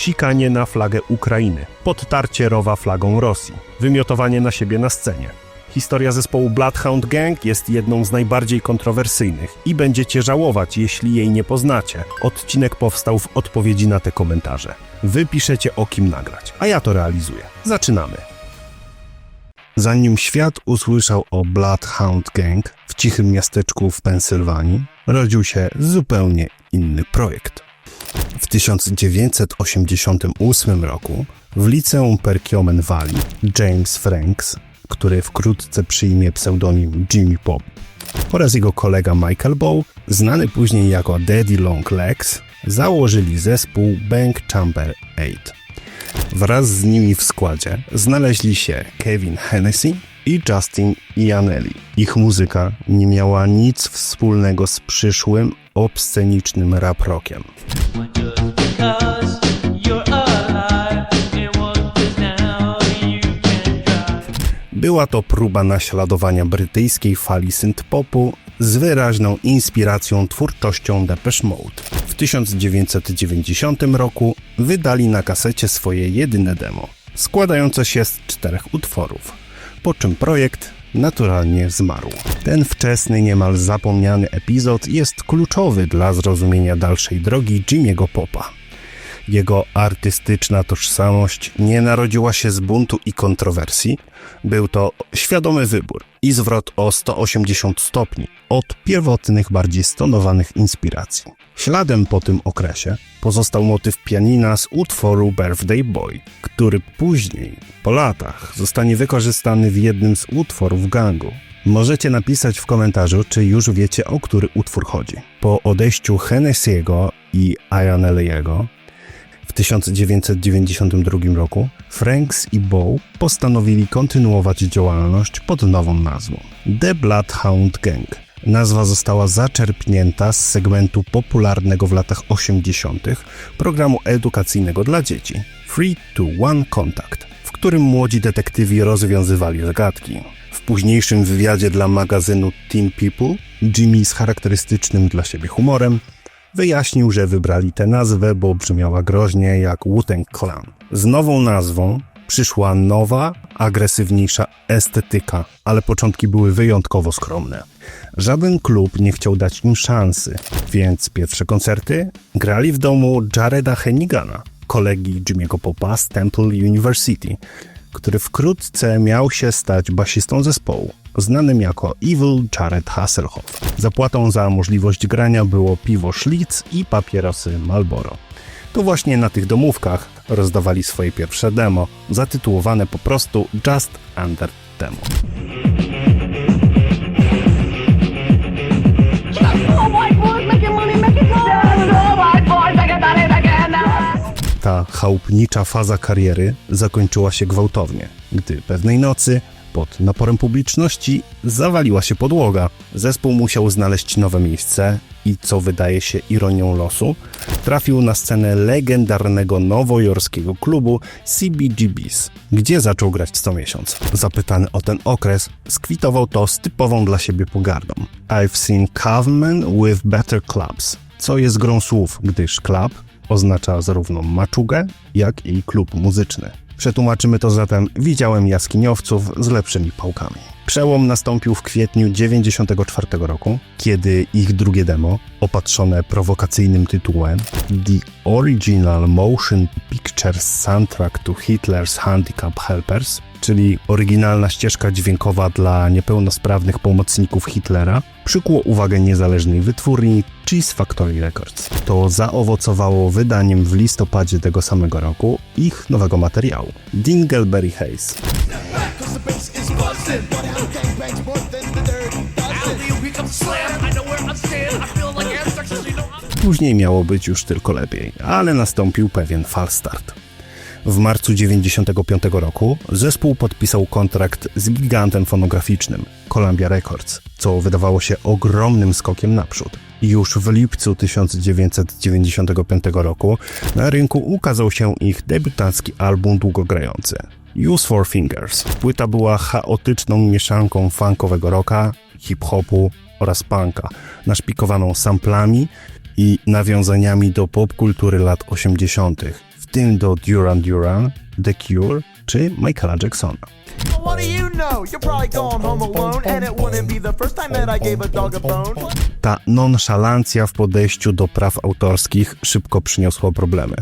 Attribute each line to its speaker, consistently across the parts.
Speaker 1: sikanie na flagę Ukrainy, podtarcie rowa flagą Rosji, wymiotowanie na siebie na scenie. Historia zespołu Bloodhound Gang jest jedną z najbardziej kontrowersyjnych i będziecie żałować, jeśli jej nie poznacie. Odcinek powstał w odpowiedzi na te komentarze. Wy piszecie o kim nagrać, a ja to realizuję. Zaczynamy. Zanim świat usłyszał o Bloodhound Gang w cichym miasteczku w Pensylwanii, rodził się zupełnie inny projekt. W 1988 roku w liceum Perkiomen Valley James Franks, który wkrótce przyjmie pseudonim Jimmy Pop, oraz jego kolega Michael Bow, znany później jako Daddy Long Legs, założyli zespół Bank Chamber 8. Wraz z nimi w składzie znaleźli się Kevin Hennessy i Justin Ianelli. Ich muzyka nie miała nic wspólnego z przyszłym, obscenicznym rap rockiem.
Speaker 2: Because you're alive and what is now you can drive.
Speaker 1: Była to próba naśladowania brytyjskiej fali synth-popu z wyraźną inspiracją twórczością Depeche Mode. W 1990 roku wydali na kasecie swoje jedyne demo, składające się z czterech utworów, po czym projekt naturalnie zmarł. Ten wczesny, niemal zapomniany epizod jest kluczowy dla zrozumienia dalszej drogi Jimmy'ego Popa. Jego artystyczna tożsamość nie narodziła się z buntu i kontrowersji. Był to świadomy wybór i zwrot o 180 stopni od pierwotnych, bardziej stonowanych inspiracji. Śladem po tym okresie pozostał motyw pianina z utworu Birthday Boy, który później, po latach, zostanie wykorzystany w jednym z utworów gangu. Możecie napisać w komentarzu, czy już wiecie, o który utwór chodzi. Po odejściu Hennessy'ego i Ianelliego w 1992 roku Franks i Bow postanowili kontynuować działalność pod nową nazwą The Bloodhound Gang. Nazwa została zaczerpnięta z segmentu popularnego w latach 80. programu edukacyjnego dla dzieci Free to One Contact, w którym młodzi detektywi rozwiązywali zagadki. W późniejszym wywiadzie dla magazynu Teen People Jimmy z charakterystycznym dla siebie humorem Wyjaśnił, że wybrali tę nazwę, bo brzmiała groźnie jak Wu-Tang Clan. Z nową nazwą przyszła nowa, agresywniejsza estetyka, ale początki były wyjątkowo skromne. Żaden klub nie chciał dać im szansy, więc pierwsze koncerty grali w domu Jareda Hennigana, kolegi Jimmy'ego Popa z Temple University, który wkrótce miał się stać basistą zespołu, znanym jako Evil Jared Hasselhoff. Zapłatą za możliwość grania było piwo Schlitz i papierosy Marlboro. To właśnie na tych domówkach rozdawali swoje pierwsze demo, zatytułowane po prostu Just Under Demo. Ta chałupnicza faza kariery zakończyła się gwałtownie, gdy pewnej nocy, pod naporem publiczności, zawaliła się podłoga. Zespół musiał znaleźć nowe miejsce i, co wydaje się ironią losu, trafił na scenę legendarnego nowojorskiego klubu CBGB's, gdzie zaczął grać co miesiąc. Zapytany o ten okres, skwitował to z typową dla siebie pogardą. I've seen cavemen with better clubs, co jest grą słów, gdyż club oznacza zarówno maczugę, jak i klub muzyczny. Przetłumaczymy to zatem widziałem jaskiniowców z lepszymi pałkami. Przełom nastąpił w kwietniu 94 roku, kiedy ich drugie demo, opatrzone prowokacyjnym tytułem The Original Motion Picture Soundtrack to Hitler's Handicap Helpers, czyli oryginalna ścieżka dźwiękowa dla niepełnosprawnych pomocników Hitlera, przykuło uwagę niezależnej wytwórni Cheese Factory Records. To zaowocowało wydaniem w listopadzie tego samego roku ich nowego materiału Dingleberry Haze.
Speaker 3: Gangbangs more than the
Speaker 4: I'm
Speaker 1: Później miało być już tylko lepiej, ale nastąpił pewien falstart. W marcu 1995 roku zespół podpisał kontrakt z gigantem fonograficznym Columbia Records, co wydawało się ogromnym skokiem naprzód. Już w lipcu 1995 roku na rynku ukazał się ich debiutancki album długogrający Use for Fingers. Płyta była chaotyczną mieszanką funkowego rocka, hip-hopu oraz punka, naszpikowaną samplami i nawiązaniami do popkultury lat 80., w tym do Duran Duran, The Cure czy Michaela Jacksona.
Speaker 3: What do you know? You're probably going home alone, and it wouldn't be the first time that I gave a dog a bone.
Speaker 1: Ta nonszalancja w podejściu do praw autorskich szybko przyniosła problemy.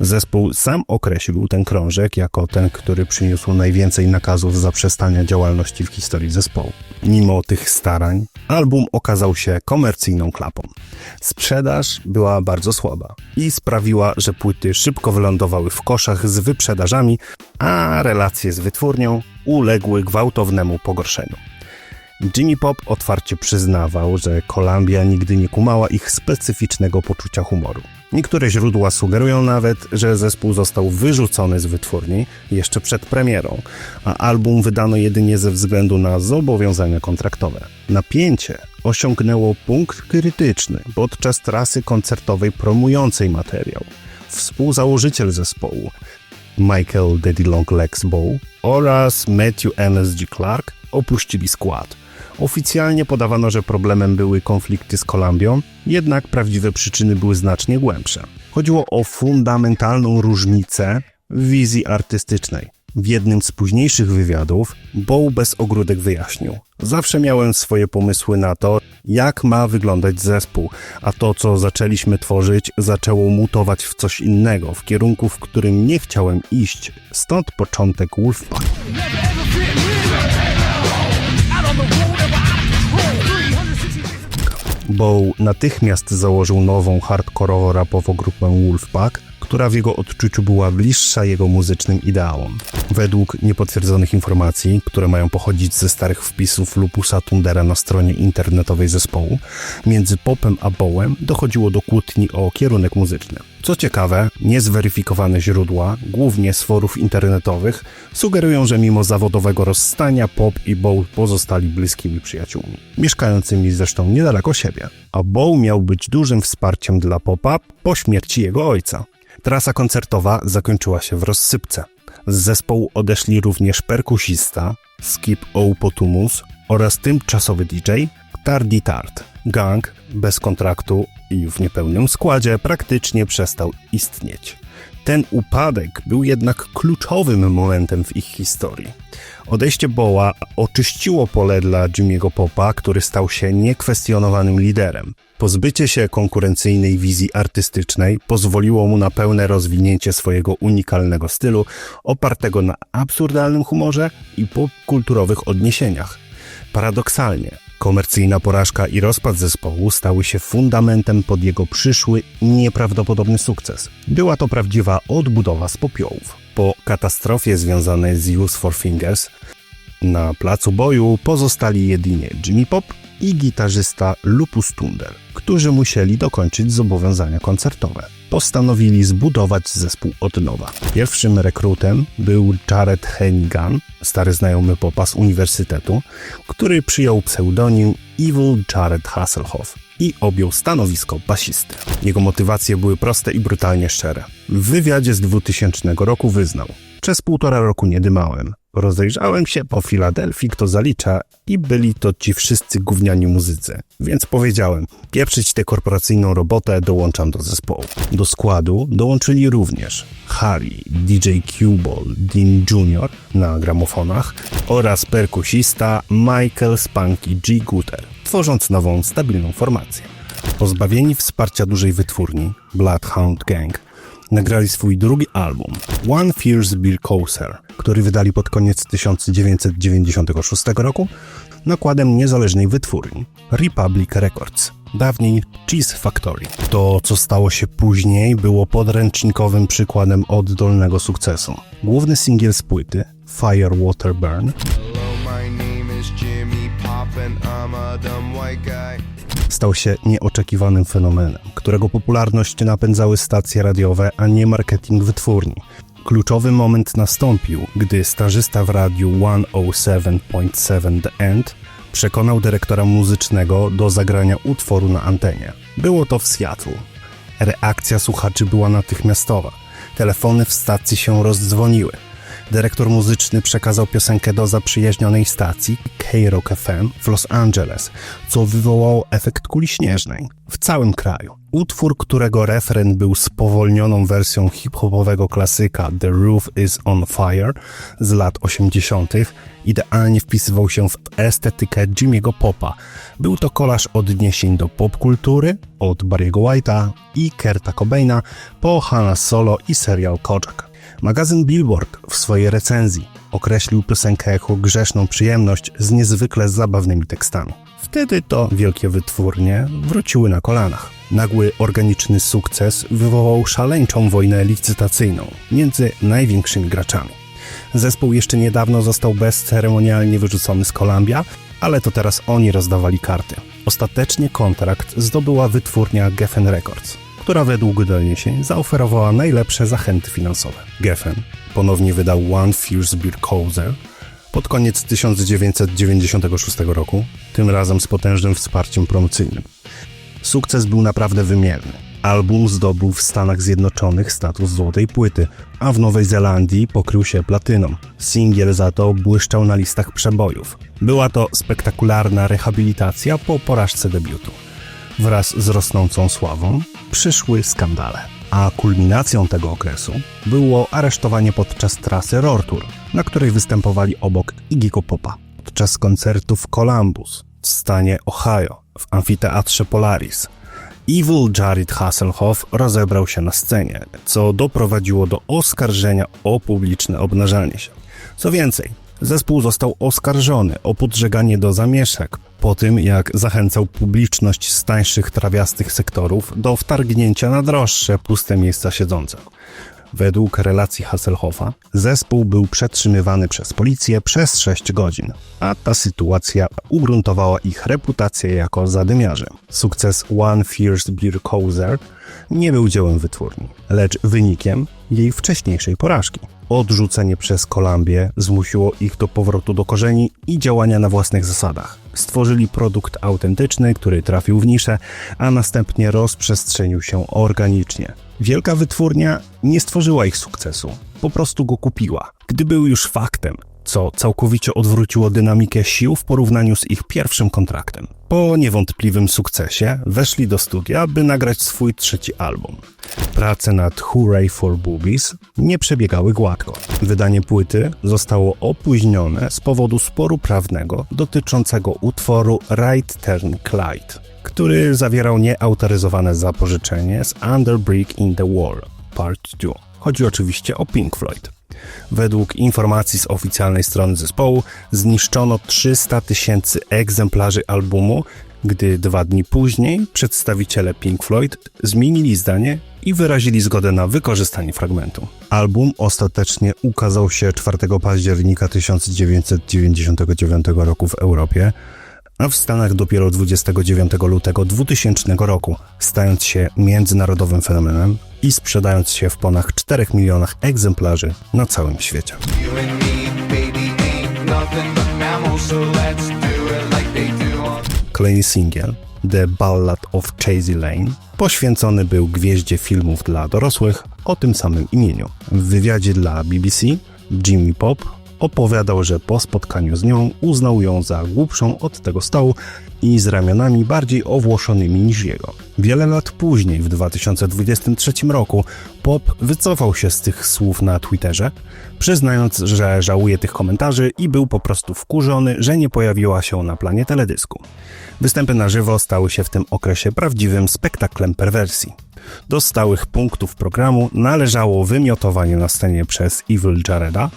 Speaker 1: Zespół sam określił ten krążek jako ten, który przyniósł najwięcej nakazów zaprzestania działalności w historii zespołu. Mimo tych starań, album okazał się komercyjną klapą. Sprzedaż była bardzo słaba i sprawiła, że płyty szybko wylądowały w koszach z wyprzedażami, a relacje z wytwórnią uległy gwałtownemu pogorszeniu. Jimmy Pop otwarcie przyznawał, że Columbia nigdy nie kumała ich specyficznego poczucia humoru. Niektóre źródła sugerują nawet, że zespół został wyrzucony z wytwórni jeszcze przed premierą, a album wydano jedynie ze względu na zobowiązania kontraktowe. Napięcie osiągnęło punkt krytyczny podczas trasy koncertowej promującej materiał. Współzałożyciel zespołu, Michael Daddy Long Legs Bow oraz Matthew NSG Clark opuścili skład. Oficjalnie podawano, że problemem były konflikty z Kolumbią, jednak prawdziwe przyczyny były znacznie głębsze. Chodziło o fundamentalną różnicę w wizji artystycznej. W jednym z późniejszych wywiadów Bow bez ogródek wyjaśnił. Zawsze miałem swoje pomysły na to, jak ma wyglądać zespół, a to, co zaczęliśmy tworzyć, zaczęło mutować w coś innego, w kierunku, w którym nie chciałem iść. Stąd początek Wolfpack. Bow natychmiast założył nową hardkorowo-rapową grupę Wolfpack, która w jego odczuciu była bliższa jego muzycznym ideałom. Według niepotwierdzonych informacji, które mają pochodzić ze starych wpisów Lupusa Tundera na stronie internetowej zespołu, między Popem a Bowem dochodziło do kłótni o kierunek muzyczny. Co ciekawe, niezweryfikowane źródła, głównie z forów internetowych, sugerują, że mimo zawodowego rozstania Pop i Bow pozostali bliskimi przyjaciółmi, mieszkającymi zresztą niedaleko siebie. A Bow miał być dużym wsparciem dla Popa po śmierci jego ojca. Trasa koncertowa zakończyła się w rozsypce. Z zespołu odeszli również perkusista Skip Oupotumus oraz tymczasowy DJ Tardy Tart. Gang bez kontraktu i w niepełnym składzie praktycznie przestał istnieć. Ten upadek był jednak kluczowym momentem w ich historii. Odejście Boła oczyściło pole dla Jimmy'ego Popa, który stał się niekwestionowanym liderem. Pozbycie się konkurencyjnej wizji artystycznej pozwoliło mu na pełne rozwinięcie swojego unikalnego stylu, opartego na absurdalnym humorze i popkulturowych odniesieniach. Paradoksalnie, komercyjna porażka i rozpad zespołu stały się fundamentem pod jego przyszły, nieprawdopodobny sukces. Była to prawdziwa odbudowa z popiołów. Po katastrofie związanej z Use for Fingers na placu boju pozostali jedynie Jimmy Pop i gitarzysta Lupus Tunder, którzy musieli dokończyć zobowiązania koncertowe. Postanowili zbudować zespół od nowa. Pierwszym rekrutem był Jared Hennigan, stary znajomy Popa z uniwersytetu, który przyjął pseudonim Evil Jared Hasselhoff i objął stanowisko basisty. Jego motywacje były proste i brutalnie szczere. W wywiadzie z 2000 roku wyznał: Przez półtora roku nie dymałem. Rozejrzałem się po Filadelfii, kto zalicza, i byli to ci wszyscy gówniani muzycy. Więc powiedziałem, pieprzyć tę korporacyjną robotę dołączam do zespołu. Do składu dołączyli również Harry, DJ Q-Ball, Dean Jr. na gramofonach oraz perkusista Michael Spunky G. Guter, tworząc nową, stabilną formację. Pozbawieni wsparcia dużej wytwórni, Bloodhound Gang, nagrali swój drugi album, One Fierce Beer Closer, który wydali pod koniec 1996 roku nakładem niezależnej wytwórni Republic Records, dawniej Cheese Factory. To, co stało się później, było podręcznikowym przykładem oddolnego sukcesu. Główny singiel z płyty, Fire Water Burn, stał się nieoczekiwanym fenomenem, którego popularność napędzały stacje radiowe, a nie marketing wytwórni. Kluczowy moment nastąpił, gdy stażysta w radiu 107.7 The End przekonał dyrektora muzycznego do zagrania utworu na antenie. Było to w Seattle. Reakcja słuchaczy była natychmiastowa. Telefony w stacji się rozdzwoniły. Dyrektor muzyczny przekazał piosenkę do zaprzyjaźnionej stacji K-Rock FM w Los Angeles, co wywołało efekt kuli śnieżnej w całym kraju. Utwór, którego refren był spowolnioną wersją hip-hopowego klasyka The Roof is on Fire z lat 80., idealnie wpisywał się w estetykę Jimmy'ego Popa. Był to kolaż odniesień do popkultury od Barry'ego White'a i Kerta Cobaina po Hanna Solo i serial Kojak. Magazyn Billboard w swojej recenzji określił piosenkę jako grzeszną przyjemność z niezwykle zabawnymi tekstami. Wtedy to wielkie wytwórnie wróciły na kolanach. Nagły organiczny sukces wywołał szaleńczą wojnę licytacyjną między największymi graczami. Zespół jeszcze niedawno został bezceremonialnie wyrzucony z Columbia, ale to teraz oni rozdawali karty. Ostatecznie kontrakt zdobyła wytwórnia Geffen Records, która według doniesień zaoferowała najlepsze zachęty finansowe. Geffen ponownie wydał One Fierce Beer Closer pod koniec 1996 roku, tym razem z potężnym wsparciem promocyjnym. Sukces był naprawdę wymierny. Album zdobył w Stanach Zjednoczonych status złotej płyty, a w Nowej Zelandii pokrył się platyną. Singiel za to błyszczał na listach przebojów. Była to spektakularna rehabilitacja po porażce debiutu. Wraz z rosnącą sławą przyszły skandale. A kulminacją tego okresu było aresztowanie podczas trasy Roar Tour, na której występowali obok Iggy Popa podczas koncertu w Columbus w stanie Ohio w amfiteatrze Polaris. Evil Jared Hasselhoff rozebrał się na scenie, co doprowadziło do oskarżenia o publiczne obnażanie się. Co więcej, zespół został oskarżony o podżeganie do zamieszek po tym, jak zachęcał publiczność z tańszych trawiastych sektorów do wtargnięcia na droższe, puste miejsca siedzące. Według relacji Hasselhoffa, zespół był przetrzymywany przez policję przez 6 godzin, a ta sytuacja ugruntowała ich reputację jako zadymiarzy. Sukces One Fierce Beer Closer nie był dziełem wytwórni, lecz wynikiem jej wcześniejszej porażki. Odrzucenie przez Kolumbię zmusiło ich do powrotu do korzeni i działania na własnych zasadach. Stworzyli produkt autentyczny, który trafił w niszę, a następnie rozprzestrzenił się organicznie. Wielka wytwórnia nie stworzyła ich sukcesu, po prostu go kupiła, gdy był już faktem, co całkowicie odwróciło dynamikę sił w porównaniu z ich pierwszym kontraktem. Po niewątpliwym sukcesie weszli do studia, by nagrać swój trzeci album. Prace nad Hooray for Boobies nie przebiegały gładko. Wydanie płyty zostało opóźnione z powodu sporu prawnego dotyczącego utworu Right Turn Clyde, który zawierał nieautoryzowane zapożyczenie z Under Brick in the Wall Part 2. Chodzi oczywiście o Pink Floyd. Według informacji z oficjalnej strony zespołu zniszczono 300 tysięcy egzemplarzy albumu, gdy dwa dni później przedstawiciele Pink Floyd zmienili zdanie i wyrazili zgodę na wykorzystanie fragmentu. Album ostatecznie ukazał się 4 października 1999 roku w Europie, a w Stanach dopiero 29 lutego 2000 roku, stając się międzynarodowym fenomenem i sprzedając się w ponad 4 milionach egzemplarzy na całym świecie. Kolejny singiel, The Ballad of Chasey Lane, poświęcony był gwieździe filmów dla dorosłych o tym samym imieniu. W wywiadzie dla BBC Jimmy Pop opowiadał, że po spotkaniu z nią uznał ją za głupszą od tego stołu i z ramionami bardziej owłoszonymi niż jego. Wiele lat później, w 2023 roku, Pop wycofał się z tych słów na Twitterze, przyznając, że żałuje tych komentarzy i był po prostu wkurzony, że nie pojawiła się na planie teledysku. Występy na żywo stały się w tym okresie prawdziwym spektaklem perwersji. Do stałych punktów programu należało wymiotowanie na scenie przez Evil Jareda,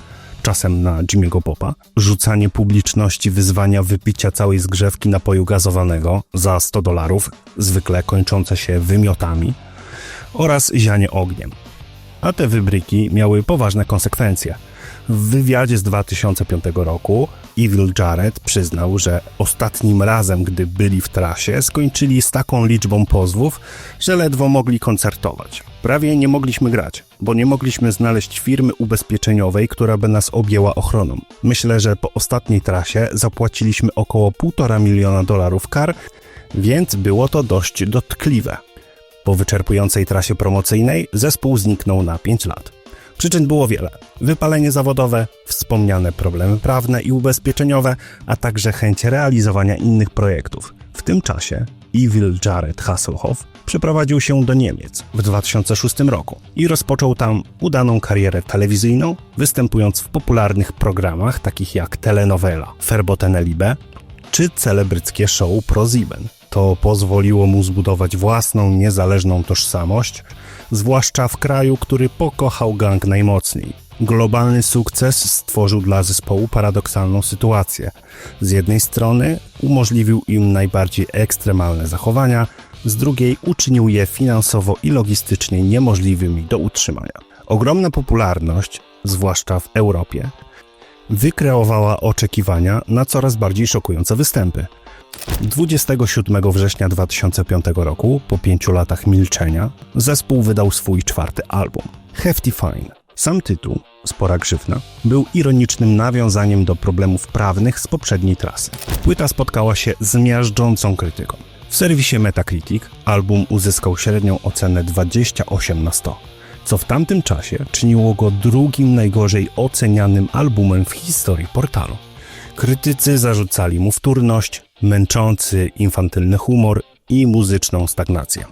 Speaker 1: czasem na Jimmy'ego Popa, rzucanie publiczności wyzwania wypicia całej zgrzewki napoju gazowanego za 100 dolarów, zwykle kończące się wymiotami, oraz zianie ogniem. A te wybryki miały poważne konsekwencje. W wywiadzie z 2005 roku Evil Jared przyznał, że ostatnim razem, gdy byli w trasie, skończyli z taką liczbą pozwów, że ledwo mogli koncertować. Prawie nie mogliśmy grać, bo nie mogliśmy znaleźć firmy ubezpieczeniowej, która by nas objęła ochroną. Myślę, że po ostatniej trasie zapłaciliśmy około 1,5 miliona dolarów kar, więc było to dość dotkliwe. Po wyczerpującej trasie promocyjnej zespół zniknął na 5 lat. Przyczyn było wiele. Wypalenie zawodowe, wspomniane problemy prawne i ubezpieczeniowe, a także chęć realizowania innych projektów. W tym czasie Evil Jared Hasselhoff przeprowadził się do Niemiec w 2006 roku i rozpoczął tam udaną karierę telewizyjną, występując w popularnych programach takich jak telenovela Verboten Liebe czy celebryckie show ProSieben. To pozwoliło mu zbudować własną, niezależną tożsamość, zwłaszcza w kraju, który pokochał gang najmocniej. Globalny sukces stworzył dla zespołu paradoksalną sytuację. Z jednej strony umożliwił im najbardziej ekstremalne zachowania, z drugiej uczynił je finansowo i logistycznie niemożliwymi do utrzymania. Ogromna popularność, zwłaszcza w Europie, wykreowała oczekiwania na coraz bardziej szokujące występy. 27 września 2005 roku, po pięciu latach milczenia, zespół wydał swój czwarty album Hefty Fine. Sam tytuł, Spora Grzywna, był ironicznym nawiązaniem do problemów prawnych z poprzedniej trasy. Płyta spotkała się z miażdżącą krytyką. W serwisie Metacritic album uzyskał średnią ocenę 28 na 100, co w tamtym czasie czyniło go drugim najgorzej ocenianym albumem w historii portalu. Krytycy zarzucali mu wtórność, męczący, infantylny humor i muzyczną stagnację.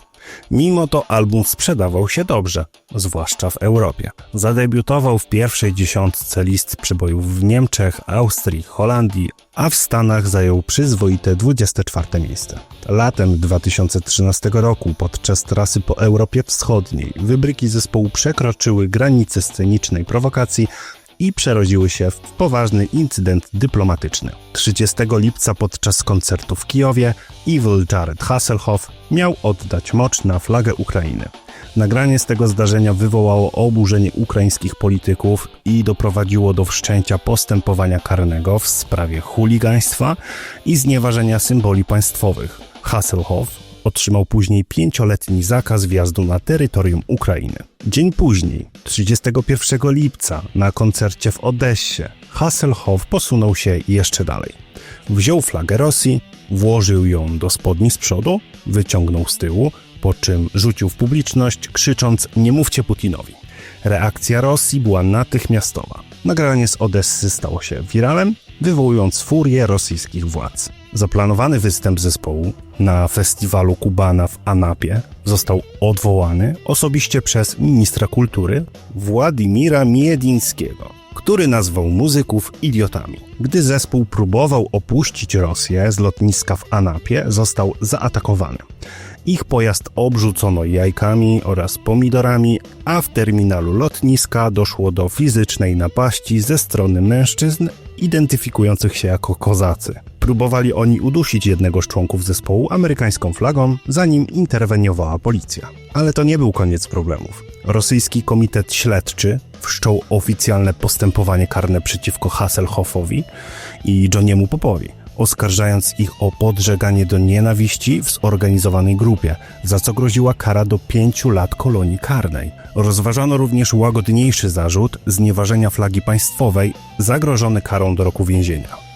Speaker 1: Mimo to album sprzedawał się dobrze, zwłaszcza w Europie. Zadebiutował w pierwszej dziesiątce list przebojów w Niemczech, Austrii, Holandii, a w Stanach zajął przyzwoite 24 miejsce. Latem 2013 roku podczas trasy po Europie Wschodniej wybryki zespołu przekroczyły granice scenicznej prowokacji i przerodziły się w poważny incydent dyplomatyczny. 30 lipca podczas koncertu w Kijowie Evil Jared Hasselhoff miał oddać mocz na flagę Ukrainy. Nagranie z tego zdarzenia wywołało oburzenie ukraińskich polityków i doprowadziło do wszczęcia postępowania karnego w sprawie chuligaństwa i znieważenia symboli państwowych. Hasselhoff otrzymał później pięcioletni zakaz wjazdu na terytorium Ukrainy. Dzień później, 31 lipca, na koncercie w Odessie, Hasselhoff posunął się jeszcze dalej. Wziął flagę Rosji, włożył ją do spodni z przodu, wyciągnął z tyłu, po czym rzucił w publiczność, krzycząc: Nie mówcie Putinowi. Reakcja Rosji była natychmiastowa. Nagranie z Odessy stało się wiralem, wywołując furię rosyjskich władz. Zaplanowany występ zespołu na festiwalu Kubana w Anapie został odwołany osobiście przez ministra kultury Władimira Miedińskiego, który nazwał muzyków idiotami. Gdy zespół próbował opuścić Rosję z lotniska w Anapie, został zaatakowany. Ich pojazd obrzucono jajkami oraz pomidorami, a w terminalu lotniska doszło do fizycznej napaści ze strony mężczyzn identyfikujących się jako kozacy. Próbowali oni udusić jednego z członków zespołu amerykańską flagą, zanim interweniowała policja. Ale to nie był koniec problemów. Rosyjski Komitet Śledczy wszczął oficjalne postępowanie karne przeciwko Hasselhoffowi i Johniemu Popowi oskarżając ich o podżeganie do nienawiści w zorganizowanej grupie, za co groziła kara do pięciu lat kolonii karnej. Rozważano również łagodniejszy zarzut znieważenia flagi państwowej, zagrożony karą do roku więzienia.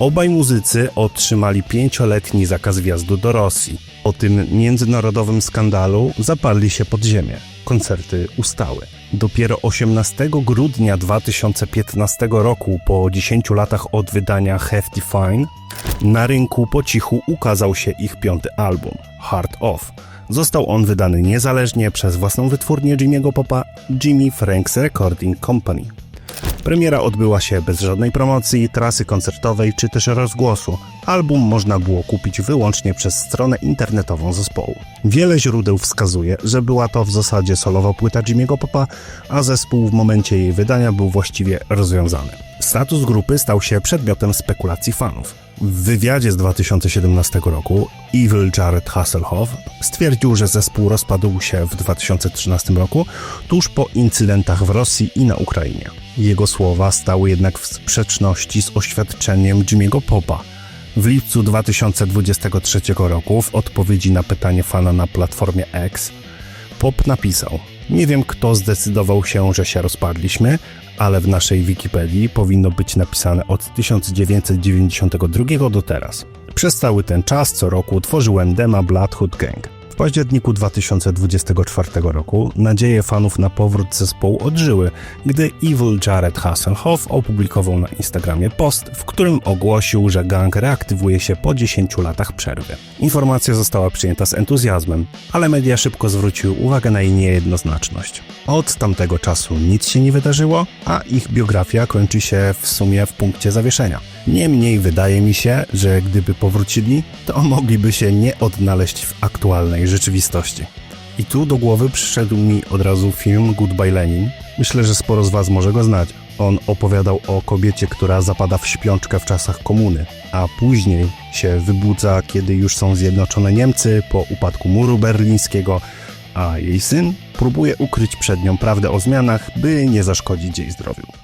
Speaker 1: Obaj muzycy otrzymali pięcioletni zakaz wjazdu do Rosji. Po tym międzynarodowym skandalu zaparli się pod ziemię. Koncerty ustały. Dopiero 18 grudnia 2015 roku, po 10 latach od wydania Hefty Fine, na rynku po cichu ukazał się ich piąty album, Heart Off. Został on wydany niezależnie przez własną wytwórnię Jimmy'ego Popa, Jimmy Franks Recording Company. Premiera odbyła się bez żadnej promocji, trasy koncertowej czy też rozgłosu. Album można było kupić wyłącznie przez stronę internetową zespołu. Wiele źródeł wskazuje, że była to w zasadzie solowa płyta Jimmy'ego Popa, a zespół w momencie jej wydania był właściwie rozwiązany. Status grupy stał się przedmiotem spekulacji fanów. W wywiadzie z 2017 roku Evil Jared Hasselhoff stwierdził, że zespół rozpadł się w 2013 roku tuż po incydentach w Rosji i na Ukrainie. Jego słowa stały jednak w sprzeczności z oświadczeniem Jimmy'ego Popa. W lipcu 2023 roku w odpowiedzi na pytanie fana na platformie X Pop napisał: Nie wiem, kto zdecydował się, że się rozpadliśmy, ale w naszej Wikipedii powinno być napisane od 1992 do teraz. Przez cały ten czas co roku tworzyłem dema Bloodhood Gang. Październiku 2024 roku nadzieje fanów na powrót zespołu odżyły, gdy Evil Jared Hasselhoff opublikował na Instagramie post, w którym ogłosił, że gang reaktywuje się po 10 latach przerwy. Informacja została przyjęta z entuzjazmem, ale media szybko zwróciły uwagę na jej niejednoznaczność. Od tamtego czasu nic się nie wydarzyło, a ich biografia kończy się w sumie w punkcie zawieszenia. Niemniej wydaje mi się, że gdyby powrócili, to mogliby się nie odnaleźć w aktualnej rzeczywistości. I tu do głowy przyszedł mi od razu film Goodbye Lenin. Myślę, że sporo z Was może go znać. On opowiadał o kobiecie, która zapada w śpiączkę w czasach komuny, a później się wybudza, kiedy już są zjednoczone Niemcy po upadku muru berlińskiego, a jej syn próbuje ukryć przed nią prawdę o zmianach, by nie zaszkodzić jej zdrowiu.